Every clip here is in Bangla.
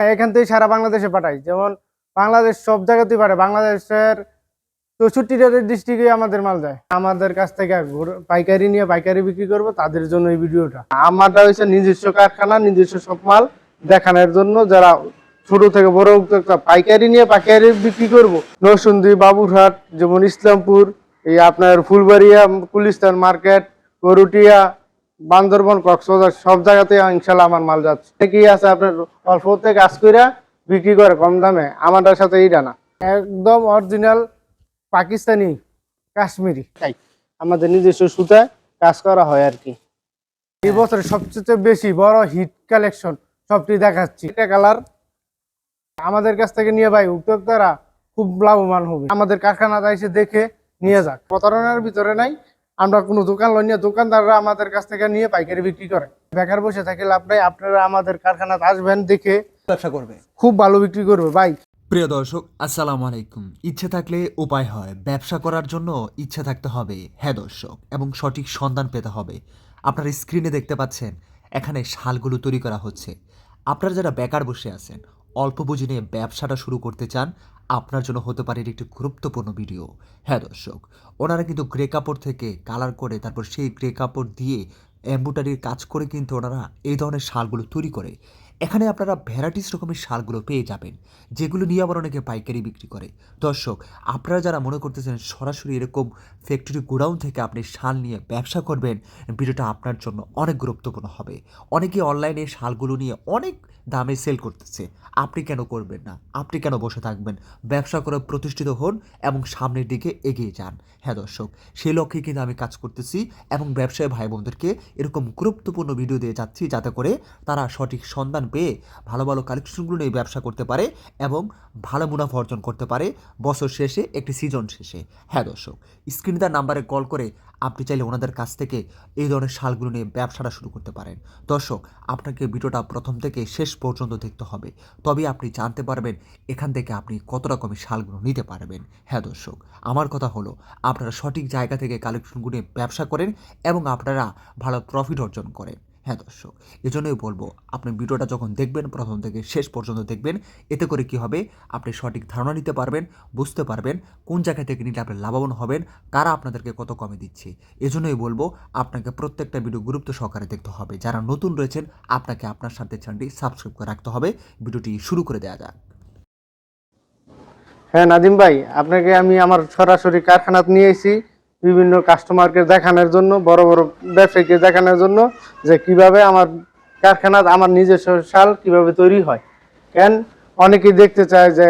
এখান থেকে সারা বাংলাদেশে পাঠাই। যেমন বাংলাদেশ সব জায়গাতেই পাঠায়। বাংলাদেশের চৌষট্টিটা ডিস্ট্রিক্টে আমাদের মাল যায় আমাদের কাছ থেকে পাইকারি নিয়ে পাইকারি বিক্রি করব, তাদের জন্য এই ভিডিওটা। আমারটা হচ্ছে নিজস্ব কারখানা, নিজস্ব সব মাল দেখানোর জন্য যারা ছোট থেকে বড় উদ্যোক্তা পাইকারি নিয়ে পাইকারি বিক্রি করব। নরসুন্দি বাবুরহাট, যেমন ইসলামপুর, এই আপনার ফুলবাড়িয়া, কুলিস্তান মার্কেট, গরুটিয়া বান্দরবন কক্সবাজার সব জায়গাতে ইনশাল্লাহ আমার মাল যাচ্ছে। কি আছে আপনার অল্প থেকে কাজ করে বিক্রি করে কম দামে আমাদের সাথে এইটা না। একদম অরিজিনাল পাকিস্তানি কাশ্মীরি। তাই আমাদের নিজস্ব সুতায় কাজ করা হয় আর কি। এই বছর সবচেয়ে বেশি বড় হিট কালেকশন সবটি দেখাচ্ছি। এটা কালার আমাদের কাছ থেকে নিয়ে ভাই উদ্যোক্তারা খুব লাভবান হবে। আমাদের কারখানাতে এসে দেখে নিয়ে যাক। প্রতারণার ভিতরে নাই আমরা কোনো দোকান লই নিয়ে দোকানদাররা আমাদের কাছ থেকে নিয়ে পাইকারি বিক্রি করে। বেকার বসে থাকে লাভ নাই আপনারা আমাদের কারখানাতে আসবেন দেখে ব্যবসা করবে। খুব ভালো বিক্রি করবে ভাই। প্রিয় দর্শক আসসালামু আলাইকুম। ইচ্ছে থাকলে উপায় হয় ব্যবসা করার জন্য ইচ্ছে থাকতে হবে। হ্যাঁ দর্শক এবং সঠিক সন্ধান পেতে হবে। আপনারা স্ক্রিনে দেখতে পাচ্ছেন এখানে শালগুলো তৈরি করা হচ্ছে। আপনারা যারা বেকার বসে আছেন অল্প পুঁজি নিয়ে ব্যবসাটা শুরু করতে চান আপনার জন্য হতে পারে একটি গুরুত্বপূর্ণ ভিডিও হ্যাঁ দর্শক, ওনারা কিন্তু গ্রে কাপড় থেকে কালার করে, তারপর সেই গ্রে কাপড় দিয়ে এম্ব্রয়ডারির কাজ করে কিন্তু ওনারা এই ধরনের শালগুলো তৈরি করে। এখানে আপনারা ভ্যারাইটিস রকমের শালগুলো পেয়ে যাবেন, যেগুলো নিয়ে আবার অনেকে পাইকারি বিক্রি করে। দর্শক, আপনারা যারা মনে করতেছেন সরাসরি এরকম ফ্যাক্টরি গোডাউন থেকে আপনি শাল নিয়ে ব্যবসা করবেন, ভিডিওটা আপনার জন্য অনেক গুরুত্বপূর্ণ হবে। অনেকে অনলাইনে শালগুলো নিয়ে অনেক দামে সেল করতেছে, আপনি কেন করবেন না? আপনি কেন বসে থাকবেন? ব্যবসা করে প্রতিষ্ঠিত হন এবং সামনের দিকে এগিয়ে যান। হ্যাঁ দর্শক সেই লক্ষ্যে কিন্তু আমি কাজ করতেছি এবং ব্যবসায়ী ভাই বোনদেরকে এরকম গুরুত্বপূর্ণ ভিডিও দিয়ে যাচ্ছি যাতে করে তারা সঠিক সন্ধান পেয়ে ভালো ভালো কালেকশনগুলো নিয়ে ব্যবসা করতে পারে এবং ভালো মুনাফা অর্জন করতে পারে বছর শেষে, একটি সিজন শেষে। হ্যাঁ দর্শক স্ক্রিনে তার নাম্বারে কল করে আপনি চাইলে ওনাদের কাছ থেকে এই ধরনের শালগুলো নিয়ে ব্যবসাটা শুরু করতে পারেন। দর্শক, আপনাকে ভিডিওটা প্রথম থেকে শেষ পর্যন্ত দেখতে হবে। তবে আপনি জানতে পারবেন এখান থেকে আপনি কত রকমের শালগুলো নিতে পারবেন। হ্যাঁ দর্শক, আমার কথা হলো, আপনারা সঠিক জায়গা থেকে কালেকশনগুলো নিয়ে ব্যবসা করেন এবং আপনারা ভালো প্রফিট অর্জন করেন। হ্যাঁ দর্শক, এজন্যই বলব, আপনি ভিডিওটা যখন দেখবেন, প্রথম থেকে শেষ পর্যন্ত দেখবেন, এতে করে কি হবে, আপনি সঠিক ধারণা নিতে পারবেন, বুঝতে পারবেন কোন জায়গা থেকে নিলে আপনি লাভবান হবেন, কারা আপনাদেরকে কত কমে দিচ্ছে। এজন্যই বলব, আপনাকে প্রত্যেকটা ভিডিও গুরুত্ব সহকারে দেখতে হবে। যারা নতুন রয়েছেন, আপনাকে আপনার সাথে চ্যানেলটি সাবস্ক্রাইব করে রাখতে হবে। ভিডিওটি শুরু করে দেওয়া যাক। হ্যাঁ নাদিম ভাই, আপনাকে আমি আমার সরাসরি কারখানাতে নিয়ে এসেছি বিভিন্ন কাস্টমারকে দেখানোর জন্য, বড় বড় ব্যবসায়ীকে দেখানোর জন্য যে কীভাবে আমার কারখানাত আমার নিজস্ব শাল কীভাবে তৈরি হয়। কেন? অনেকেই দেখতে চায় যে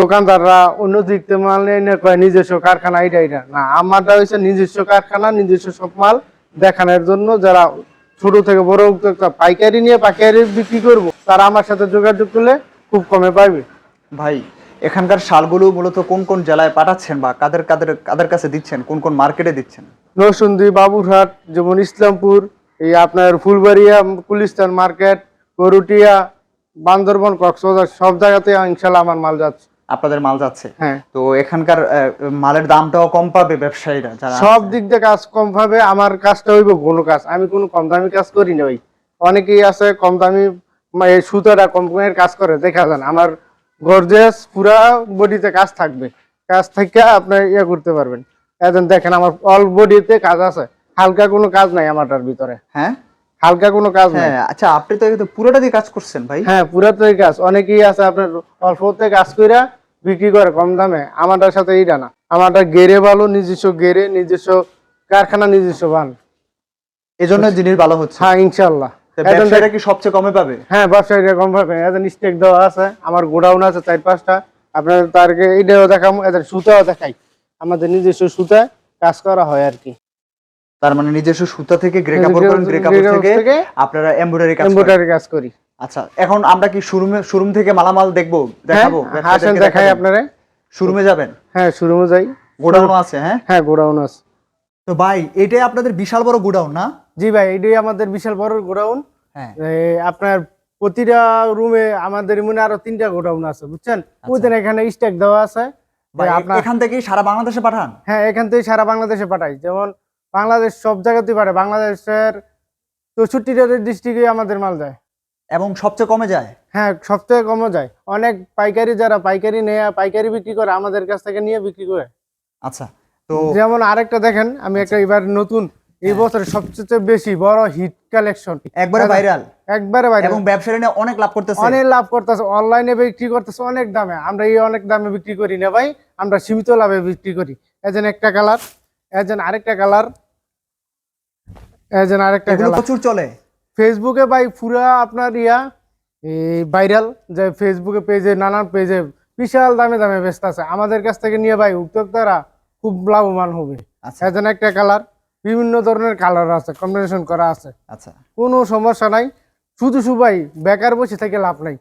দোকানদাররা অন্য দিক থেকে মাল এনে কয়, নিজস্ব কারখানা এটা এটা না, আমারটা হচ্ছে নিজস্ব কারখানা, নিজস্ব সব মাল দেখানোর জন্য যারা ছোট থেকে বড় উদ্যোক্তা পাইকারি নিয়ে পাইকারি বিক্রি করব, তারা আমার সাথে যোগাযোগ করলে খুব কমে পাইবে। ভাই এখানকার শালগুলো মূলত কোন কোন জেলায় পাঠাচ্ছেন বা কাদের কাদের কাদের কাছে দিচ্ছেন? কোন কোন মার্কেটে দিচ্ছেন? নরসুন্দি বাবুরহাট যেমন ইসলামপুর এই আপনার ফুলবাড়িয়া কুলিস্তান মার্কেট গরুটিয়া বান্দরবন কক্সবাজার সব জায়গাতে ইনশাল্লাহ আমার মাল যাচ্ছে। আপনাদের মাল যাচ্ছে? হ্যাঁ। তো এখানকার মালের দামটাও কম পাবে ব্যবসায়ীরা যারা সব দিক দিয়ে কাজ কম পাবে আমার কাজটা হইব ভালো কাজ। আমি কোনো কম দামি কাজ করি না ভাই। অনেকেই আছে কম দামি সুতোটা কোম্পানির কাজ করে দেখা যান। আমার গর্জেস পুরা বডিতে কাজ থাকবে। কাজ থেকে আপনি ইয়ে করতে পারবেন। এখন দেখেন আমার অল বডিতে কাজ আছে। হালকা কোনো কাজ নাই আমারটার ভিতরে। হ্যাঁ? হালকা কোনো কাজ নাই। হ্যাঁ আচ্ছা আপনি তো এখানে পুরোটা দিয়ে কাজ করছেন ভাই। হ্যাঁ পুরাতন কাজ। অনেকেই আছে আপনার অল্পতে কাজ কইরা বিক্রি করে কম দামে। আমারটার সাথে এইটা না। আমারটা গেরে ভালো নিজস্ব গেরে নিজস্ব কারখানা নিজস্ব বান। এজন্য জিনিস ভালো হচ্ছে। হ্যাঁ ইনশাল্লাহ ব্যবসায়ীরা কি সবচেয়ে কমে পাবে? হ্যাঁ ব্যবসায়ীরা কম পাবে। এদের স্টেক দেওয়া আছে আমার গোডাউন আছে চার পাঁচটা। আপনার তারকে এইটাও দেখাম এদের সুতাও দেখাই। আমাদের নিজস্ব সুতা কাজ করা হয় আর কি। তার মানে নিজস্ব সুতা থেকে গ্রে কাপড় করেন গ্রে কাপড় থেকে আপনারা এমব্রয়ডারি কাজ এমব্রয়ডারি কাজ করি। আচ্ছা এখন আমরা কি শোরুমে শোরুম থেকে মালামাল দেখব? দেখাবো হ্যাঁ আসেন দেখাই আপনারে। শোরুমে যাবেন? হ্যাঁ শুরু যাই। গোডাউনও আছে হ্যাঁ? হ্যাঁ গোডাউন আছে। তো ভাই এটাই আপনাদের বিশাল বড় গোডাউন না? জি ভাই এটাই আমাদের বিশাল বড় গোডাউন। হ্যাঁ। আপনার প্রতিটা রুমে আমাদের মনে আরও তিনটা গোডাউন আছে বুঝছেন? ওইদিন এখানে স্ট্যাক দেওয়া আছে। আপনার এখান থেকে সারা বাংলাদেশে পাঠান? হ্যাঁ এখান থেকে সারা বাংলাদেশে পাঠাই। যেমন বাংলাদেশ সব জায়গাতেই পাঠায়। বাংলাদেশের চৌষট্টিটা ডিস্ট্রিক্টে আমাদের মাল যায় এবং সবচেয়ে কমে যায়? হ্যাঁ সবথেকে কমে যায়। অনেক পাইকারি যারা পাইকারি নেয় পাইকারি বিক্রি করে আমাদের কাছ থেকে নিয়ে বিক্রি করে। আচ্ছা। তো যেমন আরেকটা দেখেন আমি একটা এবার নতুন এই বছর সবচেয়ে বেশি বড় হিট কালেকশন একবারে ভাইরাল একবারে বাইরে এবং ব্যবসায়ী অনেক লাভ করতেছে। অনেক লাভ করতেছে অনলাইনে বিক্রি করতেছে অনেক দামে। আমরা এই অনেক দামে বিক্রি করি না ভাই আমরা সীমিত লাভে বিক্রি করি। এজেন একটা কালার এজেন আরেকটা কালার এজেন আরেকটা কালার প্রচুর চলে। ফেসবুকে ভাই পুরা আপনার ইয়া এই ভাইরাল যে ফেসবুকে পেজে নানান পেজে বিশাল দামে দামে ব্যস্ত আছে। আমাদের কাছ থেকে নিয়ে ভাই উদ্যোক্তারা খুব লাভবান হবে। আচ্ছা। এজেন একটা কালার বিভিন্ন ধরনের কালার আছে কম্বিনেশন করা আছে। আচ্ছা। কোনো সমস্যা নাই শুধু সবাই বেকার বসে থেকে লাভ নাই।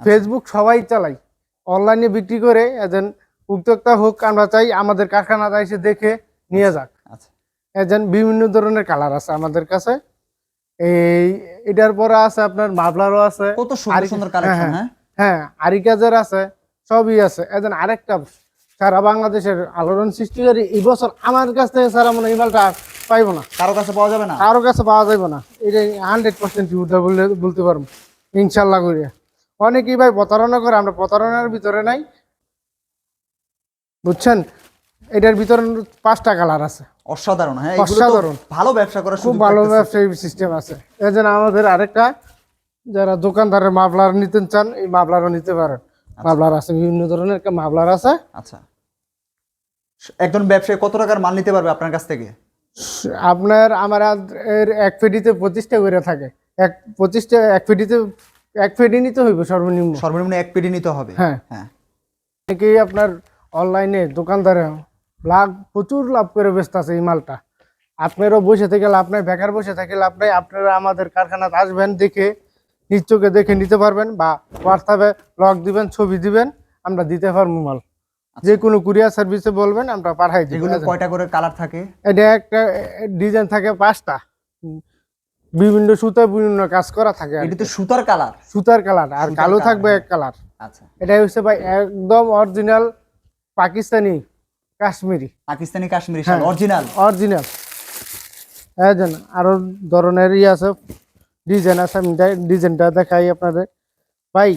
ফেসবুক সবাই চালাই। অনলাইনে বিক্রি করে এজন উদ্যোক্তা হোক আমরা চাই আমাদের কারখানাতে এসে দেখে নিয়ে যাক। আচ্ছা। এজন বিভিন্ন ধরনের কালার আছে আমাদের কাছে। এই এটার পরে আছে আপনার মাফলারও আছে। কত সুন্দর সুন্দর কালেকশন হ্যাঁ, হ্যাঁ। হ্যাঁ আরিকাজের আছে সবই আছে। এজন আরেকটা সারা বাংলাদেশের আলোড়ন সৃষ্টিকারী এই বছর আমার কাছ থেকে সারা মনে এই মালটা পাইবো না। কারও কাছে পাওয়া যাবে না? কারও কাছে পাওয়া যাবে না। এটা হান্ড্রেড পার্সেন্ট ইউটা বললে বলতে পারব ইনশাল্লাহ করিয়া। অনেকেই ভাই প্রতারণা করে আমরা প্রতারণার ভিতরে নাই। বুঝছেন? এটার ভিতরে পাঁচটা কালার আছে। অসাধারণ হ্যাঁ অসাধারণ। ভালো ব্যবসা করার খুব ভালো ব্যবসায়ী সিস্টেম আছে। এই জন্য আমাদের আরেকটা যারা দোকানদারের মাফলার নিতে চান এই মাফলারও নিতে পারেন। মাফলার আছে বিভিন্ন ধরনের মাফলার আছে। আচ্ছা। একজন ব্যবসায়ী কত টাকার মাল নিতে পারবে আপনার কাছ থেকে? আপনার আমার এর এক ফেডিতে পঁচিশটা করে থাকে। এক পঁচিশটা এক ফেডিতে এক ফেডি নিতে হইব সর্বনিম্ন। সর্বনিম্ন এক পেটি নিতে হবে? হ্যাঁ। হ্যাঁ। অনেকেই আপনার অনলাইনে দোকানদারে লাভ প্রচুর লাভ করে ব্যস্ত আছে এই মালটা। আপনারও বসে থেকে লাভ নাই বেকার বসে থেকে লাভ নাই। আপনারা আমাদের কারখানাতে আসবেন দেখে নিজ চোখে দেখে নিতে পারবেন বা হোয়াটসঅ্যাপে লক দিবেন ছবি দিবেন আমরা দিতে পারব মাল। যে কোনো কুরিয়ার সার্ভিসে বলবেন আমরা পাঠাই এগুলো কয়টা করে কালার থাকে? এটা একটা ডিজাইন থাকে পাঁচটা। বিভিন্ন সুতায় বিভিন্ন কাজ করা থাকে এটা তো সুতার কালার সুতার কালার আর কালো থাকবে হ্যাঁ। এক কালার আচ্ছা। এটা হচ্ছে ভাই একদম অরিজিনাল পাকিস্তানি কাশ্মীরি। পাকিস্তানি কাশ্মীরি শাল হ্যাঁ। অরিজিনাল অরিজিনাল এই যেন আরও ধরনের ই আছে। ডিজাইন আছে আমি ডিজাইনটা দেখাই আপনাদের। ভাই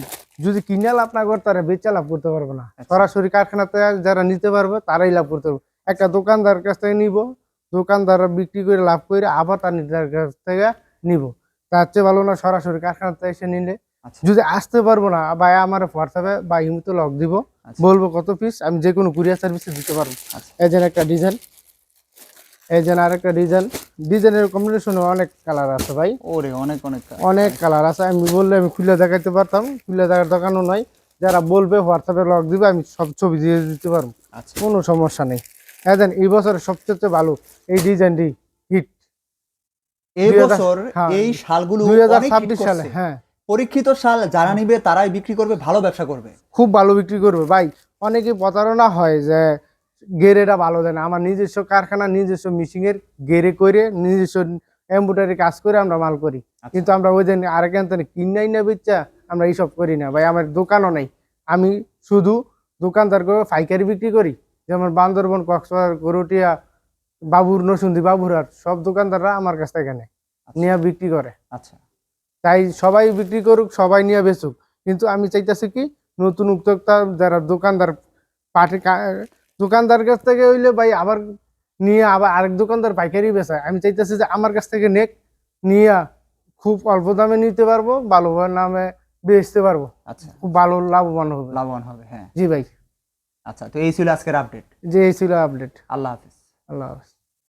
যদি কিনে লাভ না করতে পারে বেচা লাভ করতে পারব না। আচ্ছা। সরাসরি কারখানাতে যারা নিতে পারবে তারাই লাভ করতে পারবে। একটা দোকানদার কাছ থেকে নিব দোকানদার বিক্রি করে লাভ করে আবার তার নিজের কাছ থেকে নিব। তার চেয়ে ভালো না সরাসরি কারখানাতে এসে নিলে। আচ্ছা। যদি আসতে পারব না ভাই আমার হোয়াটসঅ্যাপে বা ইমুতে লক দিব। আচ্ছা। বলব কত পিস আমি যে কোনো কুরিয়ার সার্ভিসে দিতে পারব। যেন একটা ডিজাইন এই যেন আরেকটা ডিজাইন ডিজাইনের কম্বিনেশনে অনেক কালার আছে ভাই। ওরে অনেক অনেক অনেক কালার আছে। আমি বললে আমি খুলে দেখাইতে পারতাম খুলে দেখার দোকানও নয় যারা বলবে হোয়াটসঅ্যাপে লক দিবে আমি সব ছবি দিয়ে দিতে পারব। আচ্ছা। কোনো সমস্যা নেই। দেন এই বছরের সবচেয়ে ভালো এই ডিজাইনটি হিট এই বছর হ্যাঁ। এই শালগুলো দুই হাজার ছাব্বিশ সালে হ্যাঁ। পরীক্ষিত শাল যারা নিবে তারাই বিক্রি করবে ভালো ব্যবসা করবে। খুব ভালো বিক্রি করবে। ভাই অনেকে প্রতারণা হয় যে গেরেটা ভালো দেয় না। আমার নিজস্ব কারখানা নিজস্ব মিশিংয়ের গেরে করে নিজস্ব এম্বুটারি কাজ করে আমরা মাল করি। আচ্ছা। কিন্তু আমরা ওই দিন আরেক কিনাই না বেচা আমরা এইসব করি না। ভাই আমার দোকানও নেই। আমি শুধু দোকানদার করে পাইকারি বিক্রি করি। যেমন বান্দরবন কক্সবাজার গরুটিয়া বাবুর নসুন্দি বাবুরহাট সব দোকানদাররা আমার কাছ থেকে নেয়। নিয়ে বিক্রি করে। আচ্ছা। তাই সবাই বিক্রি করুক সবাই নিয়ে বেচুক। কিন্তু আমি চাইতেছি কি নতুন উদ্যোক্তা যারা দোকানদার পাটি কা- দোকানদার কাছ থেকে হইলে ভাই আবার নিয়ে আবার আরেক দোকানদার পাইকারি বেচায়। আমি চাইতেছি যে আমার কাছ থেকে নেক নিয়ে খুব অল্প দামে নিতে পারব ভালো নামে বেচতে পারব। আচ্ছা। খুব ভালো লাভবান হবে। লাভবান হবে হ্যাঁ। জি ভাই। আচ্ছা তো এই ছিল আজকের আপডেট যে এই ছিল আপডেট আল্লাহ হাফিজ। আল্লাহ হাফেজ।